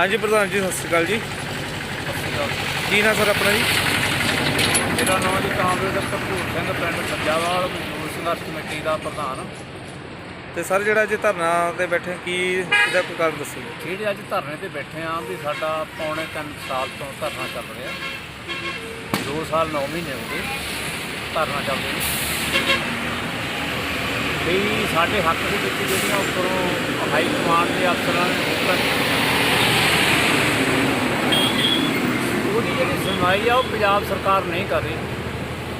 ਹਾਂਜੀ ਪ੍ਰਧਾਨ ਜੀ ਸਤਿ ਸ਼੍ਰੀ ਅਕਾਲ ਜੀ। ਕੀ ਨਾਮ ਸਰ ਆਪਣਾ ਜੀ? ਮੇਰਾ ਨਾਮ ਜੀ ਕਾਮਰੇਡ ਭਰਪੂਰ ਸਿੰਘ ਪਿੰਡ ਸੱਜਾਵਾਲ ਮਜ਼ਦੂਰ ਸੰਘਰਸ਼ ਕਮੇਟੀ ਦਾ ਪ੍ਰਧਾਨ। ਤੇ ਸਰ ਜਿਹੜਾ ਅੱਜ ਧਰਨਾ ਤੇ ਬੈਠੇ ਕੀ ਇਹਦਾ ਕੋਈ ਕਾਰਨ ਦੱਸੋ ਜੀ? ਜਿਹੜੇ ਅੱਜ ਧਰਨੇ ਤੇ ਬੈਠੇ ਆਂ ਵੀ ਸਾਡਾ ਪੌਣੇ 3 ਸਾਲ ਤੋਂ ਧਰਨਾ ਚੱਲ ਰਿਹਾ। 2 ਸਾਲ 9 ਮਹੀਨੇ ਹੋ ਗਏ ਧਰਨਾ ਚੱਲਦੇ ਨੂੰ ਵੀ ਸਾਡੇ ਹੱਕ ਦੇ ਵਿੱਚ ਜਿਹੜੀਆਂ ਉੱਪਰੋਂ ਹਾਈ ਕਮਾਂਡ ਦੇ ਅਫਸਰਾਂ ਨੇ ਹੁਕਮ ਉਹਦੀ ਜਿਹੜੀ ਸੁਣਵਾਈ ਆ ਉਹ ਪੰਜਾਬ ਸਰਕਾਰ ਨਹੀਂ ਕਰ ਰਹੀ।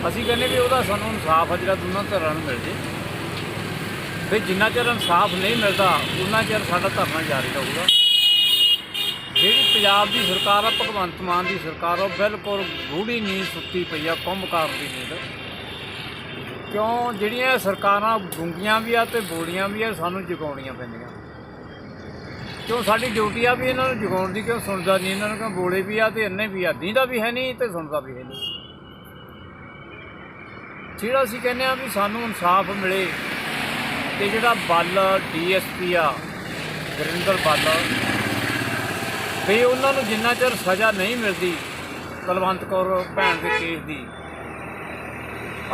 ਅਸੀਂ ਕਹਿੰਦੇ ਵੀ ਉਹਦਾ ਸਾਨੂੰ ਇਨਸਾਫ ਆ ਜਿਹੜਾ ਦੋਨਾਂ ਧਿਰਾਂ ਨੂੰ ਮਿਲ ਜੇ। ਵੀ ਜਿੰਨਾ ਚਿਰ ਇਨਸਾਫ ਨਹੀਂ ਮਿਲਦਾ ਉਹਨਾਂ ਚਿਰ ਸਾਡਾ ਧਰਨਾ ਜਾਰੀ ਰਹੂਗਾ। ਜਿਹੜੀ ਪੰਜਾਬ ਦੀ ਸਰਕਾਰ ਆ ਭਗਵੰਤ ਮਾਨ ਦੀ ਸਰਕਾਰ ਆ, ਉਹ ਬਿਲਕੁਲ ਗੂੜੀ ਨੀਂਦ ਸੁੱਤੀ ਪਈ ਆ ਕੁੰਭਕਾਰ ਦੀ ਨੀਂਦ। ਕਿਉਂ? ਜਿਹੜੀਆਂ ਸਰਕਾਰਾਂ ਗੁੰਗੀਆਂ ਵੀ ਆ ਤੇ ਬੋਲੀਆਂ ਵੀ ਆ ਸਾਨੂੰ ਜਗਾਉਣੀਆਂ ਪੈਂਦੀਆਂ। ਕਿਉਂ ਸਾਡੀ ਡਿਊਟੀ ਆ ਵੀ ਇਹਨਾਂ ਨੂੰ ਜਗਾਉਣ ਦੀ, ਕਿਉਂ ਸੁਣਦਾ ਨਹੀਂ ਇਹਨਾਂ ਨੂੰ, ਕਿਉਂ ਬੋਲੇ ਵੀ ਆ ਤੇ ਇੰਨੇ ਵੀ ਆ ਦੀਂਦਾ ਵੀ ਹੈ ਨਹੀਂ ਤੇ ਸੁਣਦਾ ਵੀ ਹੈ ਨਹੀਂ। ਜਿਹੜਾ ਅਸੀਂ ਕਹਿੰਦੇ ਆ ਵੀ ਸਾਨੂੰ ਇਨਸਾਫ ਮਿਲੇ ਤੇ ਜਿਹੜਾ ਬੱਲ ਡੀਐਸਪੀ ਆ ਗੁਰਿੰਦਰ ਬੱਲ, ਵੀ ਉਹਨਾਂ ਨੂੰ ਜਿੰਨਾ ਚਿਰ ਸਜ਼ਾ ਨਹੀਂ ਮਿਲਦੀ ਕੁਲਵੰਤ ਕੌਰ ਭੈਣ ਦੇ ਕੇਸ ਦੀ,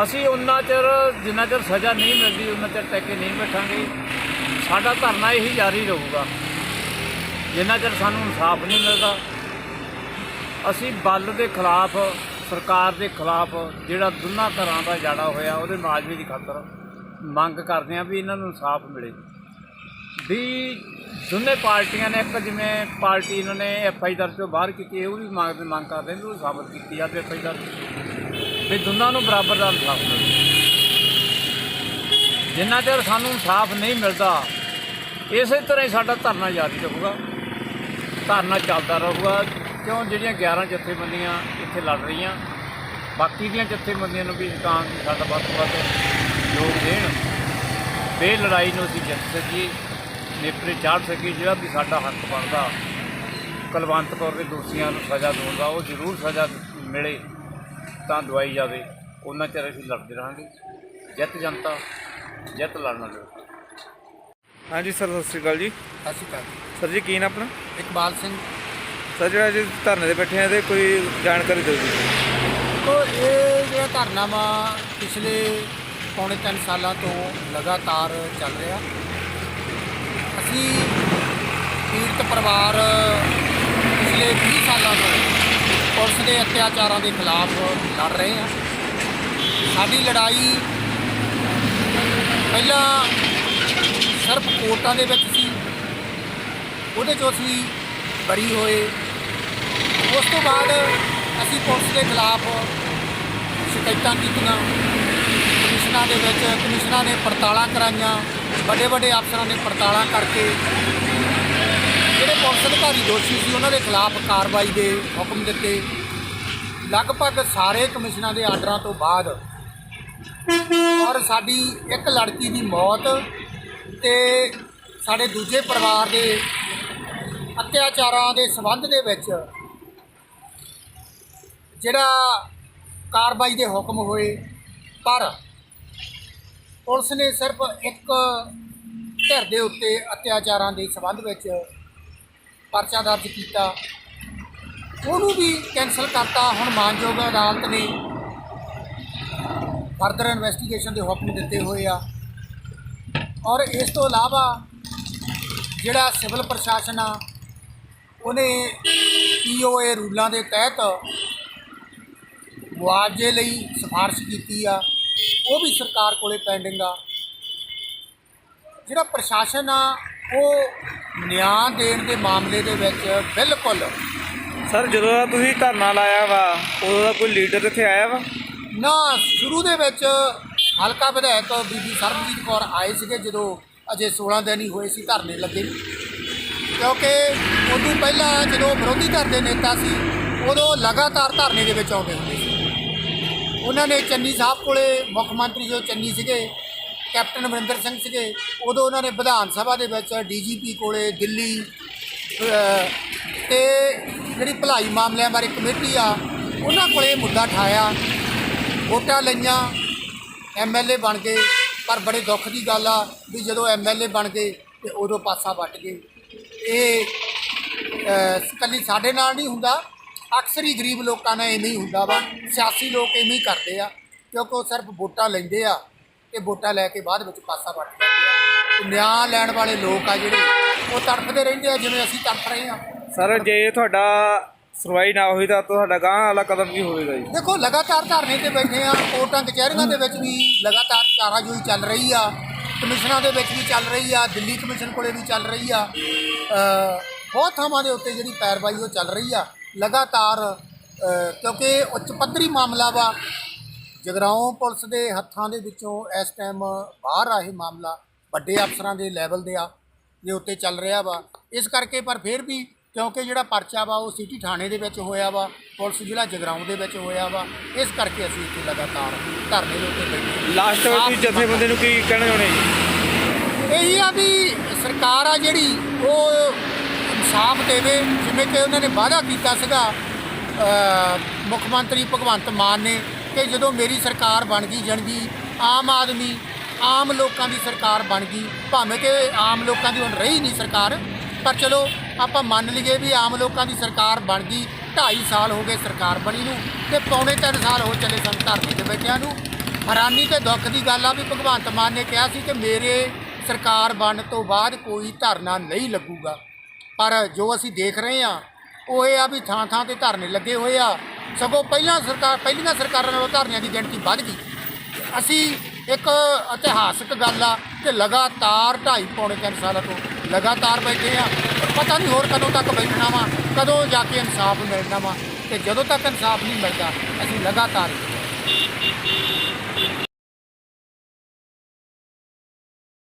ਅਸੀਂ ਉਹਨਾਂ ਚਿਰ ਜਿੰਨਾ ਚਿਰ ਸਜ਼ਾ ਨਹੀਂ ਮਿਲਦੀ, ਉਹਨਾਂ ਚਿਰ ਟੱਕੇ ਨਹੀਂ ਬੈਠਾਂਗੇ। ਸਾਡਾ ਧਰਨਾ ਇਹੀ ਜਾਰੀ ਰਹੂਗਾ। ਜਿੰਨਾ ਚਿਰ ਸਾਨੂੰ ਇਨਸਾਫ ਨਹੀਂ ਮਿਲਦਾ, ਅਸੀਂ ਬਲ ਦੇ ਖਿਲਾਫ, ਸਰਕਾਰ ਦੇ ਖਿਲਾਫ ਜਿਹੜਾ ਦੋਨਾਂ ਤਰ੍ਹਾਂ ਦਾ ਜਾੜਾ ਹੋਇਆ, ਉਹਦੇ ਮੁਆਵਜ਼ੇ ਦੀ ਖਾਤਰ ਮੰਗ ਕਰਦੇ ਹਾਂ ਵੀ ਇਹਨਾਂ ਨੂੰ ਇਨਸਾਫ ਮਿਲੇ। ਵੀ ਦੋਨੇ ਪਾਰਟੀਆਂ ਨੇ ਇੱਕ ਜਿਵੇਂ ਪਾਰਟੀ ਇਹਨਾਂ ਨੇ ਐਫ ਆਈ ਦਰਜ ਤੋਂ ਬਾਹਰ ਕੀਤੀ ਉਹ ਵੀ ਮੰਗ ਮੰਗ ਕਰਦੇ ਨੇ ਵੀ ਉਹ ਸਾਬਤ ਕੀਤੀ ਜਾਵੇ ਐਫ ਆਈ ਦਰਜ ਵੀ ਦੋਨਾਂ ਨੂੰ ਬਰਾਬਰ ਦਾ ਇਨਸਾਫ ਮਿਲੇ। ਜਿੰਨਾ ਚਿਰ ਸਾਨੂੰ ਇਨਸਾਫ ਨਹੀਂ ਮਿਲਦਾ, ਇਸੇ ਤਰ੍ਹਾਂ ਹੀ ਸਾਡਾ ਧਰਨਾ ਜਾਰੀ ਰਹੂਗਾ। ਧਰਨਾ ਚੱਲਦਾ ਰਹੂਗਾ। ਕਿਉਂ? ਜਿਹੜੀਆਂ 11 ਜਥੇਬੰਦੀਆਂ ਇੱਥੇ ਲੜ ਰਹੀਆਂ ਬਾਕੀ ਦੀਆਂ ਜਥੇਬੰਦੀਆਂ ਨੂੰ ਵੀ ਤਾਂ ਕਿ ਸਾਡਾ ਵੱਧ ਤੋਂ ਵੱਧ ਯੋਗ ਦੇਣ। ਤੇ ਲੜਾਈ ਨੂੰ ਅਸੀਂ ਜਿੱਤ ਸਕੀਏ ਨੇਪਰੇ ਚਾੜ ਸਕੀਏ ਜਿਹੜਾ ਵੀ ਸਾਡਾ ਹੱਕ ਬਣਦਾ ਕੁਲਵੰਤ ਕੌਰ ਦੇ ਦੋਸ਼ੀਆਂ ਨੂੰ ਸਜ਼ਾ ਦਿਵਾਉਣ ਦਾ ਉਹ ਜ਼ਰੂਰ ਸਜ਼ਾ ਮਿਲੇ ਤਾਂ ਦਵਾਈ ਜਾਵੇ। ਉਹਨਾਂ ਚਿਰ ਅਸੀਂ ਲੜਦੇ ਰਹਾਂਗੇ। ਜਿੱਤ ਜਨਤਾ ਜਿੱਤ ਲੜਨਾ ਲੋਕ ਹਾਂਜੀ ਸਰ ਸਤਿ ਸ਼੍ਰੀ ਅਕਾਲ ਜੀ। ਸਤਿ ਸ਼੍ਰੀ ਅਕਾਲ। ਸਰ ਜੀ ਕੀ ਨਾਮ ਆਪਣਾ? ਇਕਬਾਲ ਸਿੰਘ। ਸਰ ਜਿਹੜਾ ਅੱਜ ਧਰਨੇ ਤੇ ਬੈਠੇ ਆ ਇਹਦੇ ਕੋਈ ਜਾਣਕਾਰੀ ਦਿਓ ਜੀ। ਤੋ ਇਹ ਜਿਹੜਾ ਧਰਨਾ ਵਾ ਪਿਛਲੇ ਪੌਣੇ 3 ਸਾਲਾਂ ਤੋਂ ਲਗਾਤਾਰ ਚੱਲ ਰਿਹਾ। ਅਸੀਂ ਪੀੜਤ ਪਰਿਵਾਰ ਪਿਛਲੇ 20 ਸਾਲਾਂ ਤੋਂ ਪੁਲਿਸ ਦੇ ਅਤਿਆਚਾਰਾਂ ਦੇ ਖਿਲਾਫ ਲੜ ਰਹੇ ਹਾਂ। ਸਾਡੀ ਲੜਾਈ ਪਹਿਲਾਂ ਸਿਰਫ ਕੋਰਟਾਂ ਦੇ ਵਿੱਚ ਸੀ ਉਹਦੇ 'ਚੋਂ ਅਸੀਂ ਬਰੀ ਹੋਏ। ਉਸ ਤੋਂ ਬਾਅਦ ਅਸੀਂ ਪੁਲਿਸ ਦੇ ਖਿਲਾਫ ਸ਼ਿਕਾਇਤਾਂ ਕੀਤੀਆਂ। ਕਮਿਸ਼ਨਾਂ ਦੇ ਵਿੱਚ ਕਮਿਸ਼ਨਾਂ ਨੇ ਪੜਤਾਲਾਂ ਕਰਾਈਆਂ। ਵੱਡੇ ਵੱਡੇ ਅਫਸਰਾਂ ਨੇ ਪੜਤਾਲਾਂ ਕਰਕੇ ਜਿਹੜੇ ਪੁਲਿਸ ਅਧਿਕਾਰੀ ਦੋਸ਼ੀ ਸੀ, ਉਹਨਾਂ ਦੇ ਖਿਲਾਫ ਕਾਰਵਾਈ ਦੇ ਹੁਕਮ ਦਿੱਤੇ। ਲਗਭਗ ਸਾਰੇ ਕਮਿਸ਼ਨਾਂ ਦੇ ਆਰਡਰਾਂ ਤੋਂ ਬਾਅਦ ਔਰ ਸਾਡੀ ਇੱਕ ਲੜਕੀ ਦੀ ਮੌਤ ਤੇ ਸਾਡੇ ਦੂਜੇ ਪਰਿਵਾਰ ਦੇ ਅਤਿਆਚਾਰਾਂ ਦੇ ਸੰਬੰਧ ਦੇ ਵਿੱਚ ਜਿਹੜਾ ਕਾਰਵਾਈ ਦੇ ਹੁਕਮ ਹੋਏ, ਪਰ ਪੁਲਿਸ ਨੇ ਸਿਰਫ ਇੱਕ ਧਿਰ ਦੇ ਉੱਤੇ ਅਤਿਆਚਾਰਾਂ ਦੇ ਸੰਬੰਧ ਵਿੱਚ ਪਰਚਾ ਦਰਜ ਕੀਤਾ। ਉਹਨੂੰ ਵੀ ਕੈਨਸਲ ਕਰਤਾ। ਹੁਣ ਮਾਨਯੋਗ ਅਦਾਲਤ ਨੇ ਫਰਦਰ ਇਨਵੈਸਟੀਗੇਸ਼ਨ ਦੇ ਹੁਕਮ ਦਿੱਤੇ ਹੋਏ ਆ। ਔਰ ਇਸ ਤੋਂ ਇਲਾਵਾ ਜਿਹੜਾ ਸਿਵਲ ਪ੍ਰਸ਼ਾਸਨ ਆ ਉਹਨੇ ਪੀਓਏ ਰੂਲਾਂ ਦੇ ਤਹਿਤ ਮੁਆਵਜ਼ੇ ਲਈ ਸਿਫਾਰਿਸ਼ ਕੀਤੀ ਆ। ਉਹ ਵੀ ਸਰਕਾਰ ਕੋਲੇ ਪੈਂਡਿੰਗ ਆ। ਜਿਹੜਾ ਪ੍ਰਸ਼ਾਸਨ ਆ ਉਹ ਨਿਆਂ ਦੇਣ ਦੇ ਮਾਮਲੇ ਦੇ ਵਿੱਚ ਬਿਲਕੁਲ ਸਰ ਜਦੋਂ ਦਾ ਤੁਸੀਂ ਧਰਨਾ ਲਾਇਆ ਵਾ ਉਦੋਂ ਦਾ ਕੋਈ ਲੀਡਰ ਇੱਥੇ ਆਇਆ ਵਾ? ਨਾ ਸ਼ੁਰੂ ਦੇ ਵਿੱਚ ਹਲਕਾ ਵਿਧਾਇਕ ਬੀਬੀ ਸਰਬਜੀਤ ਕੌਰ ਆਏ ਸੀਗੇ ਜਦੋਂ ਅਜੇ 16 ਦਿਨ ਹੀ ਹੋਏ ਸੀ ਧਰਨੇ ਲੱਗੇ। ਕਿਉਂਕਿ ਉਦੋਂ ਪਹਿਲਾਂ ਜਦੋਂ ਵਿਰੋਧੀ ਧਿਰ ਦੇ ਨੇਤਾ ਸੀ ਉਦੋਂ ਲਗਾਤਾਰ ਧਰਨੇ ਦੇ ਵਿੱਚ ਆਉਂਦੇ ਹੁੰਦੇ ਸੀ। ਉਹਨਾਂ ਨੇ ਚੰਨੀ ਸਾਹਿਬ ਕੋਲੇ ਮੁੱਖ ਮੰਤਰੀ ਜੋ ਚੰਨੀ ਸੀਗੇ ਕੈਪਟਨ ਅਮਰਿੰਦਰ ਸਿੰਘ ਸੀਗੇ ਉਦੋਂ ਉਹਨਾਂ ਨੇ ਵਿਧਾਨ ਸਭਾ ਦੇ ਵਿੱਚ ਡੀਜੀਪੀ ਕੋਲੇ ਦਿੱਲੀ ਅ, ਤੇ ਜਿਹੜੀ ਭਲਾਈ ਮਾਮਲਿਆਂ ਬਾਰੇ ਕਮੇਟੀ ਆ ਉਹਨਾਂ ਕੋਲੇ ਇਹ ਮੁੱਦਾ ਠਾਇਆ ਵੋਟਾਂ ਲਈਆਂ ਐਮਐਲਏ ਬਣ ਗਏ। ਪਰ ਬੜੇ ਦੁੱਖ ਦੀ ਗੱਲ ਆ ਵੀ ਜਦੋਂ ਐਮਐਲਏ ਬਣ ਗਏ ਤੇ ਉਦੋਂ ਪਾਸਾ ਵੱਟ ਗਏ। ਇਹ ਇਕੱਲੀ ਸਾਡੇ ਨਾਲ ਨਹੀਂ ਹੁੰਦਾ। ਅਕਸਰ ਹੀ ਗਰੀਬ ਲੋਕਾਂ ਨਾਲ ਐਵੇਂ ਹੀ ਹੁੰਦਾ ਵਾ। ਸਿਆਸੀ ਲੋਕ ਐਵੇਂ ਹੀ ਕਰਦੇ ਆ। ਕਿਉਂਕਿ ਉਹ ਸਿਰਫ ਵੋਟਾਂ ਲੈਂਦੇ ਆ ਤੇ ਵੋਟਾਂ ਲੈ ਕੇ ਬਾਅਦ ਵਿੱਚ ਪਾਸਾ ਵੱਟ ਜਾਂਦੇ ਆ। ਨਿਆਂ ਲੈਣ ਵਾਲੇ ਲੋਕ ਆ ਜਿਹੜੇ ਉਹ ਤੜਫਦੇ ਰਹਿੰਦੇ ਆ ਜਿਵੇਂ ਅਸੀਂ ਤੜਫ ਰਹੇ ਆ। ਸਰ ਜੇ ਤੁਹਾਡਾ ਸੁਣਵਾਈ ਨਾ ਹੋਈ ਤਾਂ ਤੁਹਾਡਾ ਗਾਂ ਵਾਲਾ ਕਦਮ ਕੀ ਹੋਵੇਗਾ ਜੀ? ਦੇਖੋ ਲਗਾਤਾਰ ਧਰਨੇ ਤੇ ਬੈਠੇ ਆ ਕੋਰਟਾਂ ਕਚਹਿਰੀਆਂ ਦੇ ਵਿੱਚ ਵੀ ਲਗਾਤਾਰ ਚਾਰਾਜੋਈ ਚੱਲ ਰਹੀ ਆ। ਕਮਿਸ਼ਨਾਂ ਦੇ ਵਿੱਚ ਵੀ ਚੱਲ ਰਹੀ ਆ, ਦਿੱਲੀ ਕਮਿਸ਼ਨ ਕੋਲੇ ਵੀ ਚੱਲ ਰਹੀ ਆ। ਬਹੁਤ ਥਾਵਾਂ ਦੇ ਉੱਤੇ ਜਿਹੜੀ ਪੈਰਵਾਈ ਉਹ ਚੱਲ ਰਹੀ ਆ। ਲਗਾਤਾਰ ਕਿਉਂਕਿ ਉੱਚ ਪੱਧਰੀ ਮਾਮਲਾ ਵਾ। ਜਗਰਾਉਂ ਪੁਲਿਸ ਦੇ ਹੱਥਾਂ ਦੇ ਵਿੱਚੋਂ ਇਸ ਟਾਈਮ ਬਾਹਰ ਆ ਇਹ ਮਾਮਲਾ। ਵੱਡੇ ਅਫਸਰਾਂ ਦੇ ਲੈਵਲ ਦੇ ਆ, ਦੇ ਉੱਤੇ ਚੱਲ ਰਿਹਾ ਵਾ। ਇਸ ਕਰਕੇ ਪਰ ਫਿਰ ਵੀ ਕਿਉਂਕਿ ਜਿਹੜਾ ਪਰਚਾ ਵਾ ਉਹ ਸਿਟੀ ਥਾਣੇ ਦੇ ਵਿੱਚ ਹੋਇਆ ਵਾ ਪੁਲਿਸ ਜ਼ਿਲ੍ਹਾ ਜਗਰਾਉਂ ਦੇ ਵਿੱਚ ਹੋਇਆ ਵਾ ਇਸ ਕਰਕੇ ਅਸੀਂ ਇੱਥੇ ਲਗਾਤਾਰ ਧਰਨੇ ਦੇ ਉੱਤੇ ਬੈਠੇ। ਲਾਸਟ ਵਿੱਚ ਜਥੇਬੰਦੀ ਨੂੰ ਕੀ ਕਹਿਣਾ ਚਾਹੁੰਦੇ ਜੀ ਇਹੀ ਆ ਵੀ ਸਰਕਾਰ ਆ ਜਿਹੜੀ ਉਹ ਇਨਸਾਫ ਦੇਵੇ ਜਿਵੇਂ ਕਿ ਉਹਨਾਂ ਨੇ ਵਾਅਦਾ ਕੀਤਾ ਸੀਗਾ ਮੁੱਖ ਮੰਤਰੀ ਭਗਵੰਤ ਮਾਨ ਨੇ ਕਿ ਜਦੋਂ ਮੇਰੀ ਸਰਕਾਰ ਬਣ ਗਈ ਜਣਗੀ ਆਮ ਆਦਮੀ ਆਮ ਲੋਕਾਂ ਦੀ ਸਰਕਾਰ ਬਣ ਗਈ ਭਾਵੇਂ ਕਿ ਆਮ ਲੋਕਾਂ ਦੀ ਹੁਣ ਰਹੀ ਨਹੀਂ ਸਰਕਾਰ ਪਰ ਚਲੋ ਆਪਾਂ ਮੰਨ ਲਈਏ ਵੀ ਆਮ ਲੋਕਾਂ ਦੀ ਸਰਕਾਰ ਬਣ ਗਈ 2.5 ਸਾਲ ਹੋ ਗਏ ਸਰਕਾਰ ਬਣੀ ਨੂੰ ਤੇ ਪੌਣੇ 3 ਸਾਲ ਹੋ ਚੱਲੇ ਸਨ ਧਰਨੇ ਤੇ ਬੈਠਿਆਂ ਨੂੰ। ਹੈਰਾਨੀ ਤੇ ਦੁੱਖ ਦੀ ਗੱਲ ਆ ਵੀ ਭਗਵੰਤ ਮਾਨ ਨੇ ਕਿਹਾ ਸੀ ਕਿ ਮੇਰੇ ਸਰਕਾਰ ਬਣਨ ਤੋਂ ਬਾਅਦ ਕੋਈ ਧਰਨਾ ਨਹੀਂ ਲੱਗੂਗਾ। ਪਰ ਜੋ ਅਸੀਂ ਦੇਖ ਰਹੇ ਹਾਂ, ਉਹ ਇਹ ਆ ਵੀ ਥਾਂ ਥਾਂ ਤੇ ਧਰਨੇ ਲੱਗੇ ਹੋਏ ਆ। ਸਗੋਂ ਪਹਿਲਾਂ ਸਰਕਾਰ ਪਹਿਲੀਆਂ ਸਰਕਾਰਾਂ ਨਾਲੋਂ ਧਰਨਿਆਂ ਦੀ ਗਿਣਤੀ ਵੱਧ ਗਈ। ਅਸੀਂ ਇੱਕ ਇਤਿਹਾਸਕ ਗੱਲ ਆ ਕਿ ਲਗਾਤਾਰ ਢਾਈ ਪੌਣੇ ਤਿੰਨ ਸਾਲਾਂ ਤੋਂ ਲਗਾਤਾਰ ਬੈਠੇ ਆ। ਪਤਾ ਨਹੀਂ ਹੋਰ ਕਦੋਂ ਤੱਕ ਬੈਠਣਾ ਵਾ, ਕਦੋਂ ਜਾ ਕੇ ਇਨਸਾਫ ਮਿਲਣਾ ਵਾ ਤੇ ਜਦੋਂ ਤੱਕ ਇਨਸਾਫ ਨਹੀਂ ਮਿਲਦਾ, ਅਸੀਂ ਲਗਾਤਾਰ